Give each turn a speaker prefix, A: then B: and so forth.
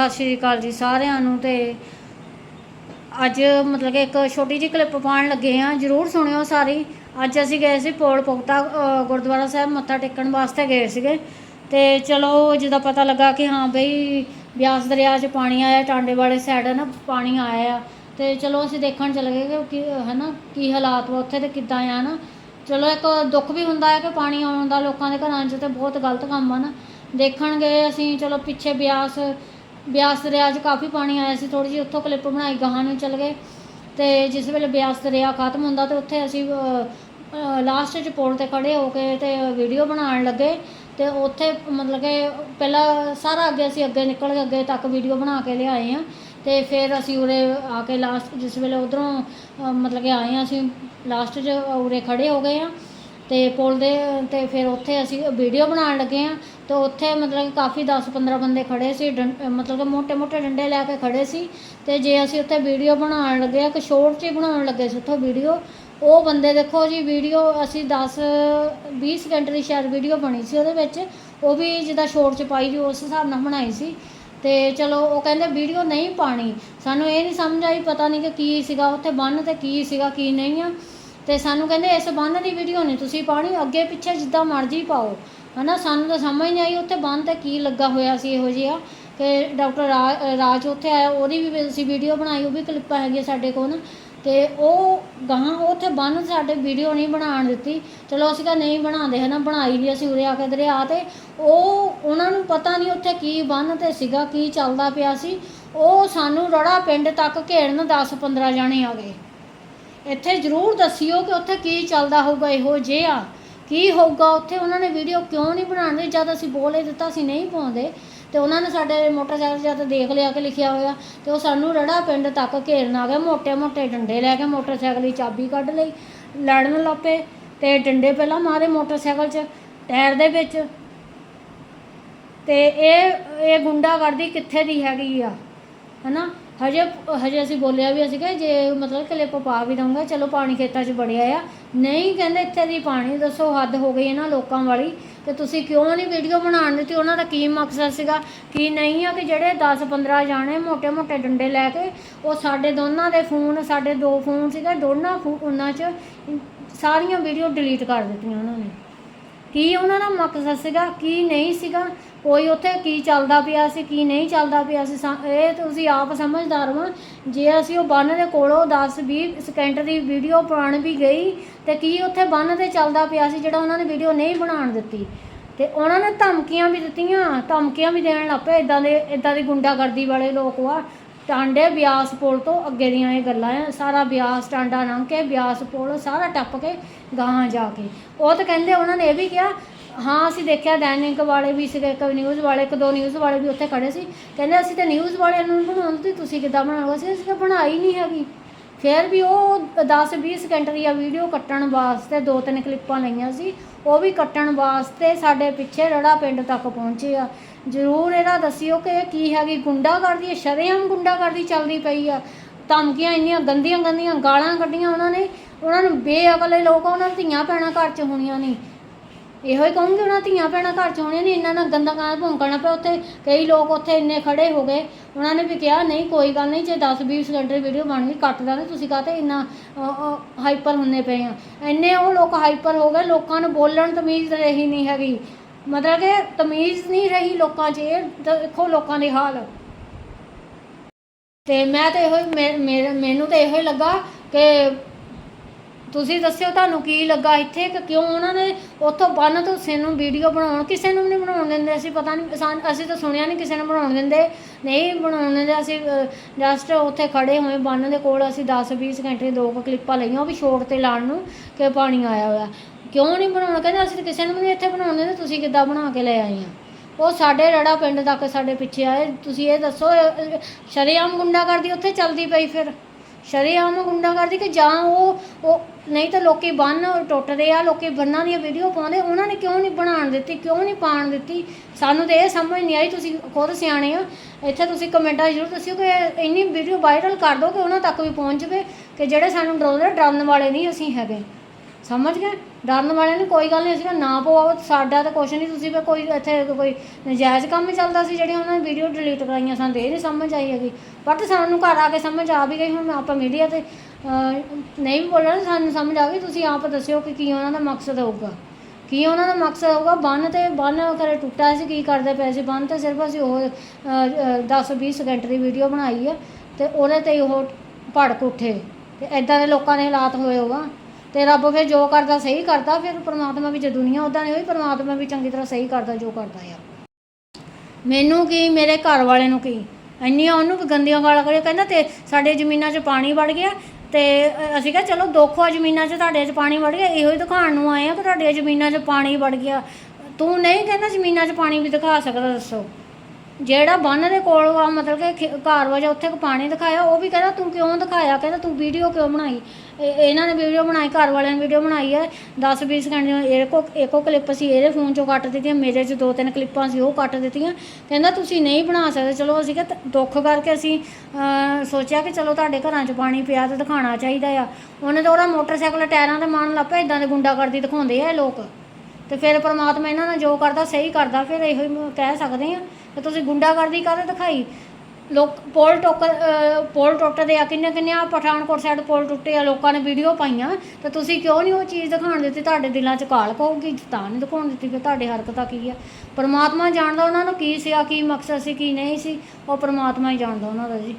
A: ਸਤਿ ਸ਼੍ਰੀ ਅਕਾਲ ਜੀ ਸਾਰਿਆਂ ਨੂੰ ਤੇ ਅੱਜ ਮਤਲਬ ਕਿ ਇੱਕ ਛੋਟੀ ਜਿਹੀ ਕਲਿੱਪ ਪਾਉਣ ਲੱਗੇ ਆ ਜਰੂਰ ਸੁਣਿਓ ਸਾਰੀ। ਅੱਜ ਅਸੀਂ ਗਏ ਸੀ ਪੋਲ ਪੁਖਤਾ ਗੁਰਦੁਆਰਾ ਸਾਹਿਬ, ਮੱਥਾ ਟੇਕਣ ਵਾਸਤੇ ਗਏ ਸੀਗੇ। ਤੇ ਚਲੋ, ਜਦੋਂ ਪਤਾ ਲੱਗਾ ਕਿ ਹਾਂ ਬਈ ਬਿਆਸ ਦਰਿਆ 'ਚ ਪਾਣੀ ਆਇਆ, ਟਾਂਡੇ ਵਾਲੇ ਸਾਈਡ ਨਾ, ਪਾਣੀ ਆਇਆ ਆ। ਤੇ ਚਲੋ, ਅਸੀਂ ਦੇਖਣ ਚਲੇ ਗਏ ਕਿ ਕੀ ਹਨਾ, ਕੀ ਹਾਲਾਤ ਵਾ ਉੱਥੇ ਤੇ ਕਿੱਦਾਂ ਆ ਨਾ। ਚਲੋ, ਇੱਕ ਦੁੱਖ ਵੀ ਹੁੰਦਾ ਹੈ ਕਿ ਪਾਣੀ ਆਉਣ ਦਾ ਲੋਕਾਂ ਦੇ ਘਰਾਂ 'ਚ ਤੇ ਬਹੁਤ ਗਲਤ ਕੰਮ ਆ ਨਾ। ਦੇਖਣ ਗਏ ਅਸੀਂ, ਚਲੋ, ਪਿੱਛੇ ਬਿਆਸ ਬਿਆਸ ਦਰਿਆ 'ਚ ਕਾਫੀ ਪਾਣੀ ਆਇਆ ਸੀ ਥੋੜੀ ਜਿਹੀ ਉੱਥੋਂ ਕਲਿੱਪ ਬਣਾਈ, ਗਾਹਾਂ ਨੂੰ ਚਲ ਗਏ। ਤੇ ਜਿਸ ਵੇਲੇ ਬਿਆਸ ਦਰਿਆ ਖਤਮ ਹੁੰਦਾ ਤੇ ਉੱਥੇ ਅਸੀਂ ਲਾਸਟ 'ਚ ਪੁਲ ਤੇ ਖੜੇ ਹੋ ਕੇ ਤੇ ਵੀਡੀਓ ਬਣਾਉਣ ਲੱਗੇ। ਤੇ ਉੱਥੇ ਮਤਲਬ ਕਿ ਪਹਿਲਾਂ ਸਾਰਾ ਅੱਗੇ ਅਸੀਂ ਅੱਗੇ ਨਿਕਲ ਕੇ ਅੱਗੇ ਤੱਕ ਵੀਡੀਓ ਬਣਾ ਕੇ ਲਿਆਏ ਆ। ਤੇ ਫਿਰ ਅਸੀਂ ਉਰੇ ਆ ਕੇ ਲਾਸਟ ਜਿਸ ਵੇਲੇ ਉਧਰੋਂ ਮਤਲਬ ਕਿ ਆਏ ਆ, ਅਸੀਂ ਲਾਸਟ 'ਚ ਉਰੇ ਖੜੇ ਹੋ ਗਏ ਆ। ਤੇ ਪੁਲ ਦੇ, ਤੇ ਫਿਰ ਉੱਥੇ ਅਸੀਂ ਵੀਡੀਓ ਬਣਾਉਣ ਲੱਗੇ ਆ ਤੇ ਉੱਥੇ ਮਤਲਬ ਕਿ ਕਾਫੀ 10-15 ਬੰਦੇ ਖੜੇ ਸੀ ਮਤਲਬ ਕਿ ਮੋਟੇ ਮੋਟੇ ਡੰਡੇ ਲੈ ਕੇ ਖੜੇ ਸੀ। ਤੇ ਜੇ ਅਸੀਂ ਉੱਥੇ ਵੀਡੀਓ ਬਣਾਉਣ ਲੱਗੇ ਇੱਕ ਸ਼ੋਰਟ 'ਚ ਬਣਾਉਣ ਲੱਗੇ ਸੀ ਉੱਥੋਂ ਵੀਡੀਓ ਉਹ ਬੰਦੇ ਦੇਖੋ ਜੀ ਵੀਡੀਓ ਅਸੀਂ 10 20 ਸਕਿੰਟ ਦੀ ਸ਼ਾਇਦ ਵੀਡੀਓ ਬਣੀ ਸੀ ਉਹਦੇ ਵਿੱਚ। ਉਹ ਵੀ ਜਿਹਦਾ ਸ਼ੋਰਟ 'ਚ ਪਾਈ ਜੀ ਉਸ ਹਿਸਾਬ ਨਾਲ ਬਣਾਈ ਸੀ। ਤੇ ਚਲੋ ਉਹ ਕਹਿੰਦੇ ਵੀਡੀਓ ਨਹੀਂ ਪਾਣੀ। ਸਾਨੂੰ ਇਹ ਨਹੀਂ ਸਮਝ ਆਈ, ਪਤਾ ਨਹੀਂ ਕਿ ਕੀ ਸੀਗਾ, ਉੱਥੇ ਬੰਨ ਤੇ ਕੀ ਸੀਗਾ, ਕੀ ਨਹੀਂ ਆ। ਤੇ ਸਾਨੂੰ ਕਹਿੰਦੇ ਇਸ ਬੰਨ ਦੀ ਵੀਡੀਓ ਨਹੀਂ, ਤੁਸੀਂ ਪਾਉਣੀ ਅੱਗੇ ਪਿੱਛੇ ਜਿੱਦਾਂ ਮਰਜ਼ੀ ਪਾਓ। ਹਨਾ, ਸਾਨੂੰ ਤਾਂ ਸਮਝ ਨਹੀਂ ਆਈ ਉੱਥੇ ਬੰਨ ਤੇ ਕੀ ਲੱਗਾ ਹੋਇਆ ਸੀ ਇਹੋ ਜਿਹਾ। ਕਿ ਡਾਕਟਰ ਰਾ- ਰਾਜ ਉੱਥੇ ਆਇਆ, ਉਹਦੀ ਵੀ ਅਸੀਂ ਵੀਡੀਓ ਬਣਾਈ, ਉਹ ਵੀ ਕਲਿੱਪਾਂ ਹੈਗੀਆਂ ਸਾਡੇ ਕੋਲ। ਨਾ ਤੇ ਉਹ ਗਾਹਾਂ ਉੱਥੇ ਬੰਨ ਸਾਡੇ ਵੀਡੀਓ ਨਹੀਂ ਬਣਾਉਣ ਦਿੱਤੀ। ਚਲੋ, ਅਸੀਂ ਤਾਂ ਨਹੀਂ ਬਣਾਉਂਦੇ, ਹਨਾ, ਬਣਾਈ ਵੀ ਅਸੀਂ ਉਰੇ ਆ ਕੇ ਦਰਿਆ ਤੇ ਉਹ, ਉਹਨਾਂ ਨੂੰ ਪਤਾ ਨਹੀਂ ਉੱਥੇ ਕੀ ਬੰਨ ਤੇ ਸੀਗਾ, ਕੀ ਚੱਲਦਾ ਪਿਆ ਸੀ। ਉਹ ਸਾਨੂੰ ਰੜਾ ਪਿੰਡ ਤੱਕ ਘੇਰਨ 10 15 ਜਾਣੇ ਆ ਗਏ। ਇੱਥੇ ਜ਼ਰੂਰ ਦੱਸਿਓ ਕਿ ਉੱਥੇ ਕੀ ਚੱਲਦਾ ਹੋਊਗਾ, ਇਹੋ ਜਿਹਾ ਕੀ ਹੋਊਗਾ, ਉੱਥੇ ਉਹਨਾਂ ਨੇ ਵੀਡੀਓ ਕਿਉਂ ਨਹੀਂ ਬਣਾਉਂਦੇ? ਜਦ ਅਸੀਂ ਬੋਲੇ ਦਿੱਤਾ ਅਸੀਂ ਨਹੀਂ ਪਾਉਂਦੇ, ਤੇ ਉਹਨਾਂ ਨੇ ਸਾਡੇ ਮੋਟਰਸਾਈਕਲ ਜਦ ਦੇਖ ਲਿਆ ਕਿ ਲਿਖਿਆ ਹੋਇਆ, ਤੇ ਉਹ ਸਾਨੂੰ ਰੜਾ ਪਿੰਡ ਤੱਕ ਘੇਰਨ ਆ ਗਏ, ਮੋਟੇ-ਮੋਟੇ ਡੰਡੇ ਲੈ ਕੇ ਮੋਟਰਸਾਈਕਲ ਦੀ ਚਾਬੀ ਕੱਢ ਲਈ, ਲੜਨ ਲੱਪੇ, ਤੇ ਡੰਡੇ ਪਹਿਲਾਂ ਮਾਰੇ ਮੋਟਰਸਾਈਕਲ 'ਚ, ਟਾਇਰ ਦੇ ਵਿੱਚ। ਤੇ ਇਹ ਇਹ ਗੁੰਡਾਗਰਦੀ ਕਿੱਥੇ ਦੀ ਹੈਗੀ ਆ? ਹਨਾ? ਹਜੇ ਹਜੇ ਅਸੀਂ ਬੋਲਿਆ ਵੀ ਅਸੀਂ ਕਿ ਜੇ ਮਤਲਬ ਕਲਿੱਪ ਪਾ ਵੀ ਦਊਂਗਾ, ਚਲੋ ਪਾਣੀ ਖੇਤਾਂ 'ਚ ਬੜਿਆ ਆ। ਨਹੀਂ ਕਹਿੰਦੇ ਇੱਥੇ ਦੀ ਪਾਣੀ ਦੱਸੋ, ਹੱਦ ਹੋ ਗਈ ਇਹਨਾਂ ਲੋਕਾਂ ਵਾਲੀ। ਤੇ ਤੁਸੀਂ ਕਿਉਂ ਨਹੀਂ ਵੀਡੀਓ ਬਣਾਉਣ ਦਿੱਤੀ? ਉਹਨਾਂ ਦਾ ਕੀ ਮਕਸਦ ਸੀਗਾ? ਕੀ ਨਹੀਂ ਆ ਕਿ ਜਿਹੜੇ 10-15 ਜਾਣੇ ਮੋਟੇ ਮੋਟੇ ਡੰਡੇ ਲੈ ਕੇ, ਉਹ ਸਾਡੇ ਦੋਨਾਂ ਦੇ ਫੋਨ, ਸਾਡੇ ਦੋ ਫੋਨ ਸੀਗਾ, ਦੋਨਾਂ ਫੋਨਾਂ 'ਚ ਸਾਰੀਆਂ ਵੀਡੀਓ ਡਿਲੀਟ ਕਰ ਦਿੱਤੀਆਂ ਉਹਨਾਂ ਨੇ। ਕੀ ਉਹਨਾਂ ਦਾ ਮਕਸਦ ਸੀਗਾ, ਕੀ ਨਹੀਂ ਸੀਗਾ, ਕੋਈ ਉੱਥੇ ਕੀ ਚੱਲਦਾ ਪਿਆ ਸੀ, ਕੀ ਨਹੀਂ ਚੱਲਦਾ ਪਿਆ ਸੀ, ਸਾ- ਇਹ ਤੁਸੀਂ ਆਪ ਸਮਝਦਾਰ ਵਾਂ ਜੇ ਅਸੀਂ ਉਹ ਬੰਨ ਦੇ ਕੋਲੋਂ 10 20 ਸਕਿੰਟ ਦੀ ਵੀਡੀਓ ਪਾਉਣ ਵੀ ਗਈ, ਤੇ ਕੀ ਉੱਥੇ ਬੰਨ ਤੇ ਚੱਲਦਾ ਪਿਆ ਸੀ ਜਿਹੜਾ ਉਹਨਾਂ ਨੇ ਵੀਡੀਓ ਨਹੀਂ ਬਣਾਉਣ ਦਿੱਤੀ? ਤੇ ਉਹਨਾਂ ਨੇ ਧਮਕੀਆਂ ਵੀ ਦਿੱਤੀਆਂ, ਧਮਕੀਆਂ ਵੀ ਦੇਣ ਲੱਗ ਪਏ ਇਦਾਂ ਦੇ ਇਦਾਂ ਦੀ ਗੁੰਡਾਗਰਦੀ ਵਾਲੇ ਲੋਕ ਵਾ ਟਾਂਡੇ ਬਿਆਸ ਪੁਲ ਤੋਂ ਅੱਗੇ ਦੀਆਂ ਇਹ ਗੱਲਾਂ ਆ ਸਾਰਾ ਬਿਆਸ ਟਾਂਡਾ ਲੰਘ ਕੇ, ਬਿਆਸ ਪੁਲ ਸਾਰਾ ਟੱਪ ਕੇ ਗਾਹਾਂ ਜਾ ਕੇ। ਉਹ ਤਾਂ ਕਹਿੰਦੇ ਉਹਨਾਂ ਨੇ ਇਹ ਵੀ ਕਿਹਾ, ਹਾਂ ਅਸੀਂ ਦੇਖਿਆ ਦੈਨਿਕ ਵਾਲੇ ਵੀ ਸੀਗੇ, ਇੱਕ ਨਿਊਜ਼ ਵਾਲੇ, ਇੱਕ ਦੋ ਨਿਊਜ਼ ਵਾਲੇ ਵੀ ਉੱਥੇ ਖੜੇ ਸੀ। ਕਹਿੰਦੇ ਅਸੀਂ ਤਾਂ ਨਿਊਜ਼ ਵਾਲਿਆਂ ਨੂੰ ਬਣਾਉਣ ਤੇ ਤੁਸੀਂ ਕਿੱਦਾਂ ਬਣਾਓਗੇ ਸੀ ਅਸੀਂ ਤਾਂ ਬਣਾਈ ਨਹੀਂ ਹੈਗੀ। ਫਿਰ ਵੀ ਉਹ 10 20 ਸਕਿੰਟ ਦੀ ਆ ਵੀਡੀਓ ਕੱਟਣ ਵਾਸਤੇ ਦੋ ਤਿੰਨ ਕਲਿੱਪਾਂ ਲਈਆਂ ਸੀ। ਉਹ ਵੀ ਕੱਟਣ ਵਾਸਤੇ ਸਾਡੇ ਪਿੱਛੇ ਰੜਾ ਪਿੰਡ ਤੱਕ ਪਹੁੰਚੇ ਆ। ਜ਼ਰੂਰ ਇਹਦਾ ਦੱਸਿਓ ਕਿ ਇਹ ਕੀ ਹੈਗੀ ਗੁੰਡਾਗਰਦੀ ਹੈ ਸ਼ਰੇਆਮ ਗੁੰਡਾਗਰਦੀ ਚੱਲਦੀ ਪਈ ਆ। ਧਮਕੀਆਂ ਇੰਨੀਆਂ ਗੰਦੀਆਂ ਗੰਦੀਆਂ ਗਾਲਾਂ ਕੱਢੀਆਂ ਉਹਨਾਂ ਨੇ। ਉਹਨਾਂ ਨੂੰ ਬੇਅਕਲ ਲੋਕ ਆ, ਉਹਨਾਂ ਦੀਆਂ ਧੀਆਂ ਭੈਣਾਂ ਘਰ 'ਚ ਹੋਣੀਆਂ ਨਹੀਂ ਇਹੋ ਹੀ ਕਹੂੰਗੀ ਉਹਨਾਂ ਧੀਆਂ ਭੈਣਾਂ ਘਰ 'ਚ ਹੋਣੀਆਂ ਨਹੀਂ ਇਹਨਾਂ ਨਾਲ ਗੰਦਾ ਗਾਣਾ ਭੌਂਕਣਾ ਪਿਆ ਉੱਥੇ ਕਈ ਲੋਕ ਉੱਥੇ ਇੰਨੇ ਖੜੇ ਹੋ ਗਏ। ਉਹਨਾਂ ਨੇ ਵੀ ਕਿਹਾ ਨਹੀਂ ਕੋਈ ਗੱਲ ਨਹੀਂ ਜੇ 10 20 ਸਕਿੰਟ ਦੀ ਵੀਡੀਓ ਬਣ ਗਈ ਕੱਟ ਦਾਂਗੇ ਤੁਸੀਂ ਕਾਹਤੇ ਇੰਨਾ ਹਾਈਪਰ ਹੁੰਨੇ ਪਏ ਆ? ਇੰਨੇ ਉਹ ਲੋਕ ਹਾਈਪਰ ਹੋ ਗਏ ਲੋਕਾਂ ਨੂੰ ਬੋਲਣ ਤਮੀਜ਼ ਰਹੀ ਨਹੀਂ ਹੈਗੀ। ਮਤਲਬ ਕਿ ਤਮੀਜ਼ ਨਹੀਂ ਰਹੀ ਲੋਕਾਂ 'ਚ, ਇਹ ਦੇਖੋ ਲੋਕਾਂ ਦੇ ਹਾਲ। ਤੇ ਮੈਂ ਤਾਂ ਇਹੋ ਹੀ ਮੈਨੂੰ ਤਾਂ ਇਹੋ ਹੀ ਲੱਗਾ ਕਿ ਤੁਸੀਂ ਦੱਸਿਓ ਤੁਹਾਨੂੰ ਕੀ ਲੱਗਾ ਇੱਥੇ ਕਿ ਕਿਉਂ ਉਹਨਾਂ ਨੇ ਉੱਥੋਂ ਬੰਨ ਤੋਂ ਨੂੰ ਵੀਡੀਓ ਬਣਾਉਣ, ਕਿਸੇ ਨੂੰ ਵੀ ਨਹੀਂ ਬਣਾਉਣ ਦਿੰਦੇ। ਅਸੀਂ ਪਤਾ ਨਹੀਂ, ਅਸੀਂ ਤਾਂ ਸੁਣਿਆ ਨਹੀਂ ਕਿਸੇ ਨੂੰ ਬਣਾਉਣ ਦਿੰਦੇ। ਨਹੀਂ ਬਣਾਉਣ ਦਿੰਦੇ, ਅਸੀਂ ਜਸਟ ਉੱਥੇ ਖੜੇ ਹੋਏ ਬੰਨ ਦੇ ਕੋਲ, ਅਸੀਂ 10 20 ਸਕਿੰਟ ਦੋ ਕੁ ਕਲਿੱਪਾਂ ਲਈਆਂ, ਉਹ ਵੀ ਸ਼ੋਰਟ ਤੇ ਲਾਉਣ ਨੂੰ ਕਿ ਪਾਣੀ ਆਇਆ ਹੋਇਆ। ਕਿਉਂ ਨਹੀਂ ਬਣਾਉਣਾ? ਕਹਿੰਦੇ ਅਸੀਂ ਤਾਂ ਕਿਸੇ ਨੂੰ ਵੀ ਨਹੀਂ ਇੱਥੇ ਬਣਾਉਣ ਦਿੰਦੇ ਤੁਸੀਂ ਕਿੱਦਾਂ ਬਣਾ ਕੇ ਲੈ ਆਏ ਆ? ਉਹ ਸਾਡੇ ਰੜਾ ਪਿੰਡ ਤੱਕ ਸਾਡੇ ਪਿੱਛੇ ਆਏ। ਤੁਸੀਂ ਇਹ ਦੱਸੋ ਇਹ- ਇਹ ਸ਼ਰੇਆਮ ਗੁੰਡਾਗਰਦੀ ਉੱਥੇ ਚੱਲਦੀ ਪਈ ਫਿਰ? ਸ਼ਰੇਆਮ ਗੁੰਡਾਗਰਦੀ ਕਿ ਜਾਂ ਉਹ ਉਹ ਨਹੀਂ ਤਾਂ ਲੋਕੀ ਬੰਨ ਟੁੱਟਦੇ ਆ, ਲੋਕੀ ਬੰਨਾਂ ਦੀਆਂ ਵੀਡੀਓ ਪਾਉਂਦੇ। ਉਹਨਾਂ ਨੇ ਕਿਉਂ ਨਹੀਂ ਬਣਾਉਣ ਦਿੱਤੀ, ਕਿਉਂ ਨਹੀਂ ਪਾਉਣ ਦਿੱਤੀ? ਸਾਨੂੰ ਤਾਂ ਇਹ ਸਮਝ ਨਹੀਂ ਆਈ, ਤੁਸੀਂ ਖੁਦ ਸਿਆਣੇ ਆ ਇੱਥੇ ਤੁਸੀਂ ਕਮੈਂਟਾਂ ਜ਼ਰੂਰ ਦੱਸਿਓ ਕਿ ਇੰਨੀ ਵੀਡੀਓ ਵਾਇਰਲ ਕਰ ਦਿਓ ਕਿ ਉਹਨਾਂ ਤੱਕ ਵੀ ਪਹੁੰਚ ਜਾਵੇ ਕਿ ਜਿਹੜੇ ਸਾਨੂੰ ਡਰਾਉਂਦੇ ਡਰਨ ਵਾਲੇ ਨਹੀਂ ਅਸੀਂ ਹੈਗੇ। ਸਮਝ ਗਏ? ਡਰਨ ਵਾਲਿਆਂ ਨੂੰ ਕੋਈ ਗੱਲ ਨਹੀਂ ਅਸੀਂ ਕਿਹਾ ਨਾ ਪਵਾਓ ਸਾਡਾ ਤਾਂ ਕੁਛ ਨਹੀਂ ਤੁਸੀਂ ਵੀ ਕੋਈ ਇੱਥੇ ਕੋਈ ਨਜਾਇਜ਼ ਕੰਮ ਚੱਲਦਾ ਸੀ ਜਿਹੜੀਆਂ ਉਹਨਾਂ ਨੇ ਵੀਡੀਓ ਡਿਲੀਟ ਕਰਾਈਆਂ ਸਾਨੂੰ ਤਾਂ ਇਹ ਨਹੀਂ ਸਮਝ ਆਈ ਹੈਗੀ। ਬਟ ਸਾਨੂੰ ਘਰ ਆ ਕੇ ਸਮਝ ਆ ਵੀ ਗਈ ਹੁਣ ਆਪਾਂ ਮੀਡੀਆ ਤੇ ਅਹ, ਨਹੀਂ ਵੀ ਬੋਲਣਾ ਸਾਨੂੰ ਸਮਝ ਆ ਗਈ ਤੁਸੀਂ ਆਪ ਦੱਸਿਓ ਕਿ ਕੀ ਉਹਨਾਂ ਦਾ ਮਕਸਦ ਹੋਊਗਾ। ਕੀ ਉਹਨਾਂ ਦਾ ਮਕਸਦ ਹੋਊਗਾ ਬੰਨ ਤੇ ਬੰਨ ਕਰੇ ਟੁੱਟਾ ਸੀ ਕੀ ਕਰਦੇ ਪਏ ਸੀ ਬੰਨ ਤੇ ਸਿਰਫ ਅਸੀਂ ਉਹ 10-20 ਸਕਿੰਟ ਦੀ ਵੀਡੀਓ ਬਣਾਈ ਆ ਤੇ ਉਹਦੇ ਤੇ ਹੀ ਉਹ ਭੜਕ ਉੱਠੇ। ਤੇ ਐਦਾਂ ਦੇ ਲੋਕਾਂ ਦੇ ਹਾਲਾਤ ਹੋਏ ਹੋਗਾ ਤੇ ਰੱਬ ਫਿਰ ਜੋ ਕਰਦਾ ਸਹੀ ਕਰਦਾ, ਫਿਰ ਪ੍ਰਮਾਤਮਾ ਵੀ ਜੇ ਦੁਨੀਆ ਉਦਾਂ ਨਹੀਂ ਹੋਈ, ਪ੍ਰਮਾਤਮਾ ਵੀ ਚੰਗੀ ਤਰ੍ਹਾਂ ਸਹੀ ਕਰਦਾ, ਜੋ ਕਰਦਾ ਆ ਮੈਨੂੰ ਕੀ, ਮੇਰੇ ਘਰ ਵਾਲੇ ਨੂੰ ਕੀ? ਇੰਨੀਆਂ ਉਹਨੂੰ ਵੀ ਗੰਦੀਆਂ ਗਾਲਾਂ ਕੱਢੀਆਂ, ਕਹਿੰਦਾ ਤੇ ਸਾਡੇ ਜ਼ਮੀਨਾਂ 'ਚ ਪਾਣੀ ਵੜ ਗਿਆ ਤੇ ਅਸੀਂ ਕਿਹਾ ਚਲੋ ਦੁੱਖ ਆ ਜ਼ਮੀਨਾਂ 'ਚ, ਤੁਹਾਡੇ 'ਚ ਪਾਣੀ ਵੜ ਗਿਆ, ਇਹੋ ਹੀ ਦਿਖਾਉਣ ਨੂੰ ਆਏ ਆ ਕਿ ਤੁਹਾਡੇ ਜ਼ਮੀਨਾਂ 'ਚ ਪਾਣੀ ਵੜ ਗਿਆ। ਤੂੰ ਨਹੀਂ ਕਹਿੰਦਾ ਜ਼ਮੀਨਾਂ 'ਚ ਪਾਣੀ ਵੀ ਦਿਖਾ ਸਕਦਾ, ਦੱਸੋ। ਜਿਹੜਾ ਬੰਨ ਦੇ ਕੋਲ ਆ ਮਤਲਬ ਕਿ ਖੇ- ਘਰ ਵਾ ਉੱਥੇ ਕੋ ਪਾਣੀ ਦਿਖਾਇਆ ਉਹ ਵੀ ਕਹਿੰਦਾ ਤੂੰ ਕਿਉਂ ਦਿਖਾਇਆ? ਕਹਿੰਦਾ ਤੂੰ ਵੀਡੀਓ ਕਿਉਂ ਬਣਾਈ? ਇਹ- ਇਹਨਾਂ ਨੇ ਵੀਡੀਓ ਬਣਾਈ ਘਰ ਵਾਲਿਆਂ ਨੇ ਵੀਡੀਓ ਬਣਾਈ ਹੈ। 10 20 ਸਕਿੰਟ ਦੀ ਇਹ ਕੋ ਇੱਕੋ ਕਲਿੱਪ ਸੀ ਇਹਦੇ ਫੋਨ ਚੋਂ ਕੱਟ ਦਿੱਤੀਆਂ ਮੇਰੇ 'ਚ ਦੋ ਤਿੰਨ ਕਲਿੱਪਾਂ ਸੀ ਉਹ ਕੱਟ ਦਿੱਤੀਆਂ। ਕਹਿੰਦਾ ਤੁਸੀਂ ਨਹੀਂ ਬਣਾ ਸਕਦੇ ਚਲੋ ਅਸੀਂ ਕਿ ਦੁੱਖ ਕਰਕੇ ਅਸੀਂ ਅਹ, ਸੋਚਿਆ ਕਿ ਚਲੋ ਤੁਹਾਡੇ ਘਰਾਂ 'ਚ ਪਾਣੀ ਪਿਆ ਤਾਂ ਦਿਖਾਉਣਾ ਚਾਹੀਦਾ ਆ। ਉਹਨੇ ਤਾਂ ਉਹਦਾ ਮੋਟਰਸਾਈਕਲ ਟਾਇਰਾਂ ਤੇ ਮਾਰਨ ਲੱਗ ਪਿਆ ਇਦਾਂ ਦੇ ਗੁੰਡਾਗਰਦੀ ਦਿਖਾਉਂਦੇ ਆ ਇਹ ਲੋਕ। ਤੇ ਫਿਰ ਪ੍ਰਮਾਤਮਾ ਇਹਨਾਂ ਨਾਲ ਜੋ ਕਰਦਾ ਸਹੀ ਕਰਦਾ ਫਿਰ ਇਹੋ ਹੀ ਮ- ਕਹਿ ਸਕਦੇ ਆ। ਤੇ ਤੁਸੀਂ ਗੁੰਡਾਗਰਦੀ ਕਾਹਦੇ ਦਿਖਾਈ? ਲੋਕ ਪੋਲ ਟੋਕ ਪੋਲ ਟੁੱਟਦੇ ਆ, ਕਿੰਨੇ ਕਿੰਨੇ ਆ? ਪਠਾਨਕੋਟ ਸਾਈਡ ਪੋਲ ਟੁੱਟੇ ਆ, ਲੋਕਾਂ ਨੇ ਵੀਡੀਓ ਪਾਈਆਂ। ਤੇ ਤੁਸੀਂ ਕਿਉਂ ਨਹੀਂ ਉਹ ਚੀਜ਼ ਦਿਖਾਉਣ ਦਿੱਤੀ? ਤੁਹਾਡੇ ਦਿਲਾਂ 'ਚ ਕਾਲ ਪਊਗੀ, ਤਾਂ ਨਹੀਂ ਦਿਖਾਉਣ ਦਿੱਤੀ ਕਿ ਤੁਹਾਡੀ ਹਰਕਤਾਂ ਕੀ ਆ। ਪਰਮਾਤਮਾ ਜਾਣਦਾ ਉਹਨਾਂ ਨੂੰ ਕੀ ਸੀ ਆ ਕੀ ਮਕਸਦ ਸੀ, ਕੀ ਨਹੀਂ ਸੀ। ਉਹ ਪਰਮਾਤਮਾ ਹੀ ਜਾਣਦਾ ਉਹਨਾਂ ਦਾ ਜੀ।